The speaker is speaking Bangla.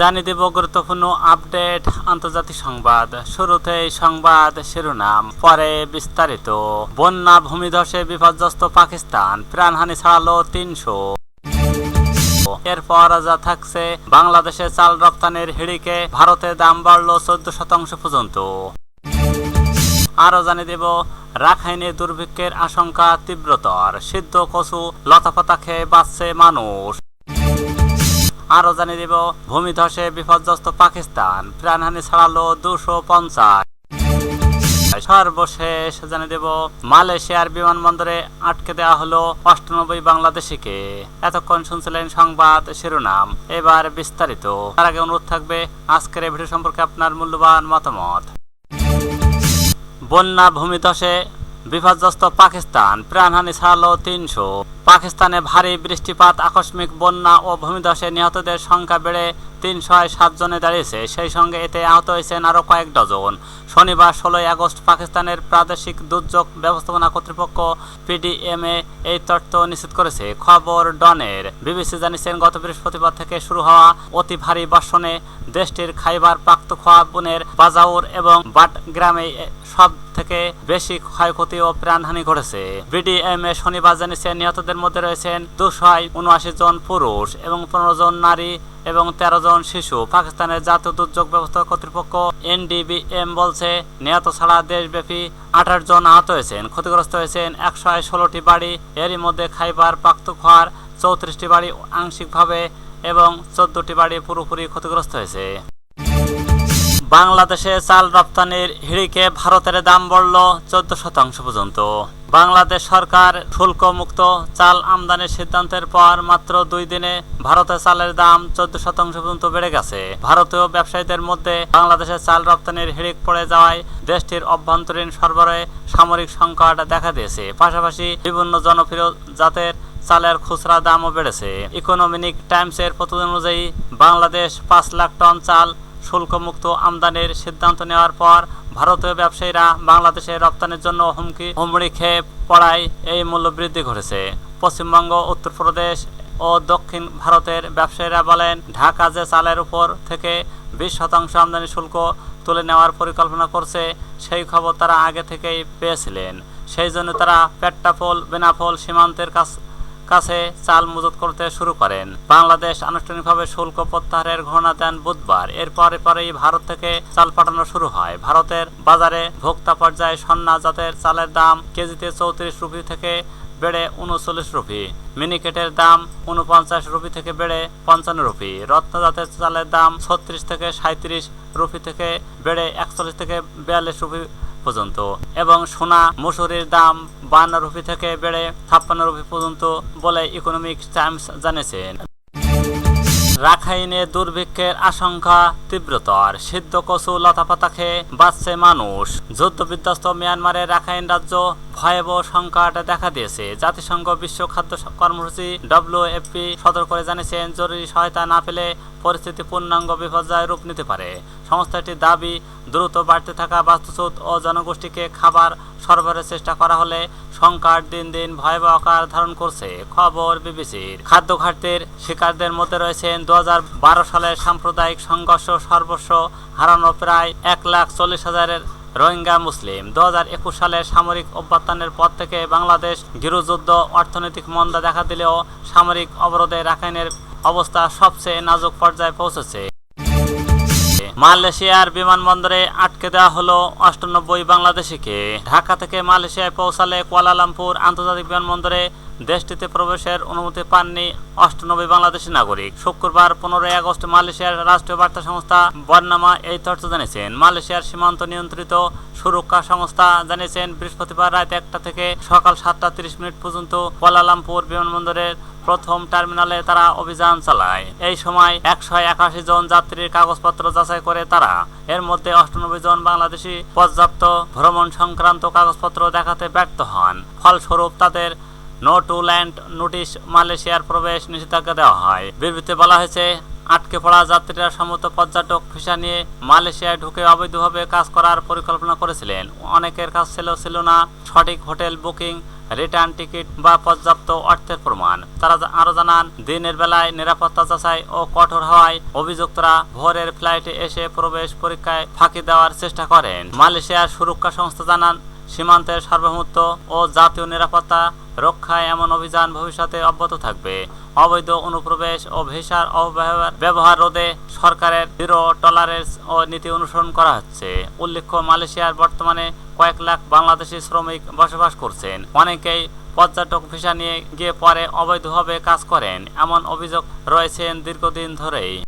জানিয়ে দেব গুরুত্বপূর্ণ আপডেট আন্তর্জাতিক সংবাদ। শুরুতেই সংবাদ শিরোনাম, পরে বিস্তারিত। বন্যা, ভূমিধসে বিপর্যস্ত পাকিস্তান, প্রাণহানি ছাড়ালো তিনশো। এরপর যা থাকছে, বাংলাদেশে চাল রপ্তানির হিড়িকে ভারতে দাম বাড়লো চোদ্দ শতাংশ পর্যন্ত। আরও জানিয়ে দেব, রাখাইনে দুর্ভিক্ষের আশঙ্কা তীব্রতর। সিদ্ধ কচু, লতাপাতা খেয়ে বাঁচছে মানুষ। আরও জানিয়ে দেব ভূমিধসে বিপর্যস্ত পাকিস্তান। প্রাণহানি ছাড়ালো দুশো পঞ্চাশ। সর্বশেষ জানিয়ে দেব, মালয়েশিয়ার বিমানবন্দরে আটকে দেওয়া হলো অষ্টানব্বই বাংলাদেশিকে। এতক্ষণ শুনছিলেন সংবাদ শিরোনাম। এবার বিস্তারিত। তার আগে অনুরোধ থাকবে, আজকের এই ভিডিও সম্পর্কে আপনার মূল্যবান মতামত। বন্যা ভূমিধসে বিপর্যস্ত পাকিস্তান, প্রাণহানি ছাড়ালো তিনশো। পাকিস্তানে ভারী বৃষ্টিপাত, আকস্মিক বন্যা ও ভূমিধসে নিহতদের সংখ্যা বেড়ে তিনশো সাত জনে দাঁড়িয়েছে। সেই সঙ্গে এতে আহত হয়েছেন আরও কয়েক ডজন। শনিবার ষোলোই আগস্ট পাকিস্তানের প্রাদেশিক দুর্যোগ ব্যবস্থাপনা কর্তৃপক্ষ পিডিএমএ এই তথ্য নিশ্চিত করেছে। খবর ডনের বিবিসি জানিয়েছেন, গত বৃহস্পতিবার থেকে শুরু হওয়া অতি ভারী বর্ষণে দেশটির খাইবার, পাক্তখোয়া, বনের, বাজাউর এবং বাট গ্রামে সব থেকে বেশি ক্ষয়ক্ষতি ও প্রাণহানি ঘটেছে। বিডিএমএ শনিবার জানিয়েছেন নিহতদের মধ্যে রয়েছেন দুশো উনআশি জন পুরুষ এবং পনেরো জন নারী এবং তেরো জন শিশু। পাকিস্তানের জাতীয় দুর্যোগ ব্যবস্থা কর্তৃপক্ষ এনডিবিএম বলছে, নিহত ছাড়া দেশব্যাপী আঠাশ জন আহত হয়েছেন। ক্ষতিগ্রস্ত হয়েছেন একশো ষোলোটি বাড়ি। এরই মধ্যে খাইবার পাক্তখোয়ার চৌত্রিশটি বাড়ি আংশিকভাবে এবং চোদ্দটি বাড়ি পুরোপুরি ক্ষতিগ্রস্ত হয়েছে। বাংলাদেশে চাল রপ্তানির হিড়িকে ভারতের দাম বাড়ল চোদ্দ শতাংশ পর্যন্ত। বাংলাদেশ সরকার শুল্ক মুক্ত চাল আমদানির সিদ্ধান্তের পর মাত্র দুই দিনে ভারতে চালের দাম চোদ্দ শতাংশ পর্যন্ত বেড়ে গেছে। ভারতীয় ব্যবসায়ীদের মধ্যে বাংলাদেশে চাল রপ্তানির হিড়িক পড়ে যাওয়ায় দেশটির অভ্যন্তরীণ সরবরাহে সামরিক সংকট দেখা দিয়েছে। পাশাপাশি বিভিন্ন জনপ্রিয় জাতের চালের খুচরা দামও বেড়েছে। ইকোনমিক টাইমসের প্রতিবেদন অনুযায়ী বাংলাদেশ পাঁচ লাখ টন চাল শুল্কমুক্ত আমদানির সিদ্ধান্ত নেওয়ার পর ভারতীয় ব্যবসায়ীরা বাংলাদেশে রপ্তানির জন্য হুমকি, হুমড়ি খেয়ে পড়ায় এই মূল্য বৃদ্ধি ঘটেছে। পশ্চিমবঙ্গ, উত্তরপ্রদেশ ও দক্ষিণ ভারতের ব্যবসায়ীরা বলেন, ঢাকা যে চালের উপর থেকে বিশ শতাংশ আমদানি শুল্ক তুলে নেওয়ার পরিকল্পনা করছে, সেই খবর তারা আগে থেকেই পেয়েছিলেন। সেই জন্য তারা পেট্টাফল, বেনাফল সীমান্তের কাছ কাছে চাল মজুত করতে শুরু করেন। বাংলাদেশ আনুষ্ঠানিকভাবে শুল্ক প্রত্যাহারের ঘোষণা দেন বুধবার। এরপরে পরেই ভারত থেকে চাল পাঠানো শুরু হয়। ভারতের বাজারে ভোক্তা পর্যায়ে সন্না জাতের চালের দাম কেজিতে চৌত্রিশ রুপি থেকে বেড়ে উনচল্লিশ রুপি। মিনিকেটের দাম উনপঞ্চাশ রুপি থেকে বেড়ে পঞ্চান্ন রুপি। রত্নজাতের চালের দাম ছত্রিশ থেকে সাঁত্রিশ রুপি থেকে বেড়ে একচল্লিশ থেকে বিয়াল্লিশ রুপি পর্যন্ত। এবং সোনা মসুরের দাম বান্ন রুপি থেকে বেড়ে ছাপ্পান্ন রুপি পর্যন্ত বলে ইকোনমিক টাইমস জানিয়েছেন। রাখাইনে দুর্ভিক্ষের আশঙ্কা তীব্রতর। সিদ্ধ কচু লতাপাতা খেয়ে বাঁচছে মানুষ। যুদ্ধ বিধ্বস্ত মিয়ানমারের রাখাইন রাজ্য ভয়াবহ সংকট দেখা দিয়েছে। জাতিসংঘ বিশ্ব খাদ্য কর্মসূচি ডব্লিউএফপি সতর্ক করে জানিয়েছেন, জরুরি সহায়তা না পেলে পরিস্থিতি পূর্ণাঙ্গ বিপর্যয় রূপ নিতে পারে। সংস্থাটির দাবি, দ্রুত বাড়তে থাকা বাস্তুচ্যুত ও জনগোষ্ঠীকে খাবার সরবরাহের চেষ্টা করা হলে সংকট দিন দিন ভয়াবহ আকার ধারণ করছে, খবর বিবিসির। খাদ্য ঘাটতির শিকারদের মধ্যে রয়েছেন দু সালের সাম্প্রদায়িক সংঘর্ষ সর্বস্ব হারানো প্রায় এক লাখ চল্লিশ হাজারের রোহিঙ্গা মুসলিম। দুহাজার একুশ সালে সামরিক অভ্যর্থনের পর থেকে বাংলাদেশ গৃহযুদ্ধ, অর্থনৈতিক মন্দা দেখা দিলেও সামরিক অবরোধে রাখাইনের অবস্থা সবচেয়ে নাজুক পর্যায়ে পৌঁছেছে। মালয়েশিয়ার বিমানবন্দরে আটকে দেওয়া হলো অষ্টানব্বই বাংলাদেশিকে। ঢাকা থেকে মালয়েশিয়ায় পৌঁছালে কুয়ালালামপুর আন্তর্জাতিক বিমানবন্দরে দেশটিতে প্রবেশের অনুমতি পাননি অষ্টানব্বই বাংলাদেশি নাগরিক। শুক্রবার পনেরোই আগস্ট মালয়েশিয়ার রাষ্ট্রীয় বার্তা সংস্থা বর্নামা এই তথ্য জানিয়েছেন। মালয়েশিয়ার সীমান্ত নিয়ন্ত্রিত সুরক্ষা সংস্থা জানিয়েছেন, বৃহস্পতিবার রাত একটা থেকে সকাল সাতটা তিরিশ মিনিট পর্যন্ত কুয়ালালামপুর বিমানবন্দরের প্রথম টার্মিনালে তারা অভিযান চালায়। এই সময় একশো একাশি জন যাত্রীর কাগজপত্র যাচাই করে তারা। এর মধ্যে অষ্টানব্বই জন বাংলাদেশি পর্যাপ্ত ভ্রমণ সংক্রান্ত কাগজপত্র দেখাতে ব্যর্থ হন। ফলস্বরূপ তাদের নো টু ল্যান্ড নোটিশ মালয়েশিয়ার প্রবেশ নিষেধাজ্ঞা দেওয়া হয়। বিবৃতিতে বলা হয়েছে, আটকে পড়া যাত্রীরা সম্মত পর্যটক ভিসা নিয়ে মালয়েশিয়ায় ঢুকে অবৈধভাবে কাজ করার পরিকল্পনা করেছিলেন। অনেকের কাজ ছিল ছিল না। সঠিক হোটেল বুকিং রিটার্ন টিকিট বা পর্যাপ্ত অর্থের প্রমাণ। তারা আরও আরও জানান, দিনের বেলায় নিরাপত্তা যাচাই ও কঠোর হওয়ায় অভিযুক্তরা ভোরের ফ্লাইটে এসে প্রবেশ পরীক্ষায় ফাঁকি দেওয়ার চেষ্টা করেন। মালয়েশিয়ার সুরক্ষা সংস্থা জানান সীমান্তের সার্বভৌমত্ব ও জাতীয় নিরাপত্তা রক্ষায় এমন অভিযান ভবিষ্যতে অব্যাহত থাকবে। অবৈধ অনুপ্রবেশ ও ভিসার অব্যবহার ব্যবহার রোধে সরকারের জিরো টলারেন্স ও নীতি অনুসরণ করা হচ্ছে। উল্লেখ্য, মালয়েশিয়ার বর্তমানে কয়েক লাখ বাংলাদেশি শ্রমিক বসবাস করছেন। অনেকেই পর্যটক ভিসা নিয়ে গিয়ে পরে অবৈধভাবে কাজ করেন। এমন অভিযোগ রয়েছেন দীর্ঘদিন ধরেই।